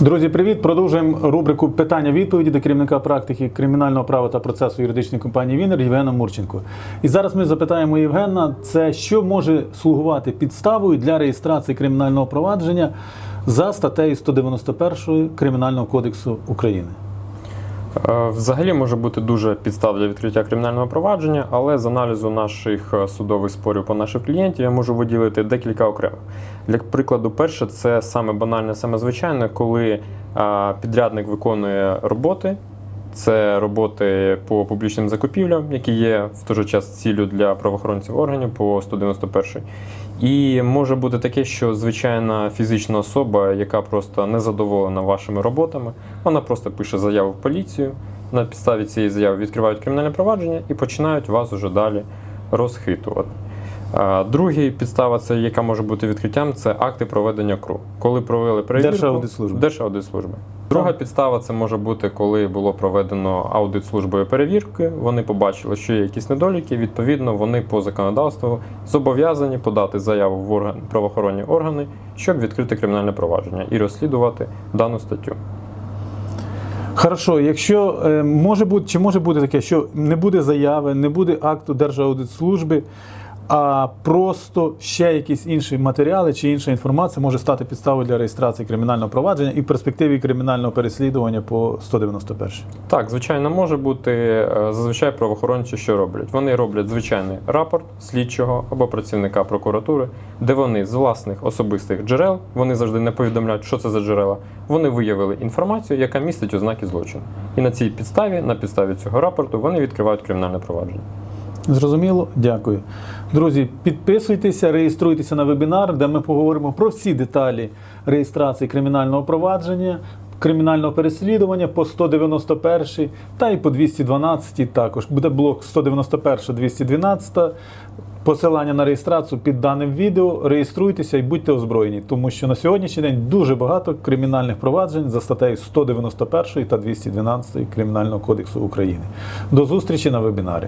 Друзі, привіт! Продовжуємо рубрику питання-відповіді до керівника практики кримінального права та процесу юридичної компанії Вінер Євгена Мурченко. І зараз ми запитаємо Євгена, це що може слугувати підставою для реєстрації кримінального провадження за статтею 191 Кримінального кодексу України. Е, Взагалі може бути дуже підстав для відкриття кримінального провадження, але з аналізу наших е, судових спорів по наших клієнтів я можу виділити декілька окремих. Для прикладу, перше, це саме банальне, саме звичайне, коли е, підрядник виконує роботи. Це роботи по публічним закупівлям, які є в той же час ціллю для правоохоронців органів по 191. І може бути таке, що звичайна фізична особа, яка просто не задоволена вашими роботами, вона просто пише заяву в поліцію. На підставі цієї заяви відкривають кримінальне провадження і починають вас уже далі розхитувати. Друга підстава, це яка може бути відкриттям, це акти проведення КРУ. Коли провели перевірку Держаудитслужби. Держаудитслужби. Друга підстава це може бути, коли було проведено аудит службою перевірки. Вони побачили, що є якісь недоліки. Відповідно, вони по законодавству зобов'язані подати заяву в орган правоохоронні органи, щоб відкрити кримінальне провадження і розслідувати дану статтю. Хорошо, якщо е, може бути, чи може бути таке, що не буде заяви, не буде акту Держаудитслужби, а просто ще якісь інші матеріали чи інша інформація може стати підставою для реєстрації кримінального провадження і в перспективі кримінального переслідування по 191. Так, звичайно, може бути е, зазвичай правоохоронці, що роблять. Вони роблять звичайний рапорт слідчого або працівника прокуратури, де вони з власних особистих джерел, вони завжди не повідомляють, що це за джерела. Вони виявили інформацію, яка містить ознаки злочину. І на цій підставі, на підставі цього рапорту, вони відкривають кримінальне провадження. Зрозуміло, дякую. Друзі, підписуйтеся, реєструйтеся на вебінар, де ми поговоримо про всі деталі реєстрації кримінального провадження, кримінального переслідування по 191 та і по 212 також. Буде блок 191 212 Посилання на реєстрацію під даним відео. Реєструйтеся і будьте озброєні, тому що на сьогоднішній день дуже багато кримінальних проваджень за статтею 191 та 212 Кримінального кодексу України. До зустрічі на вебінарі.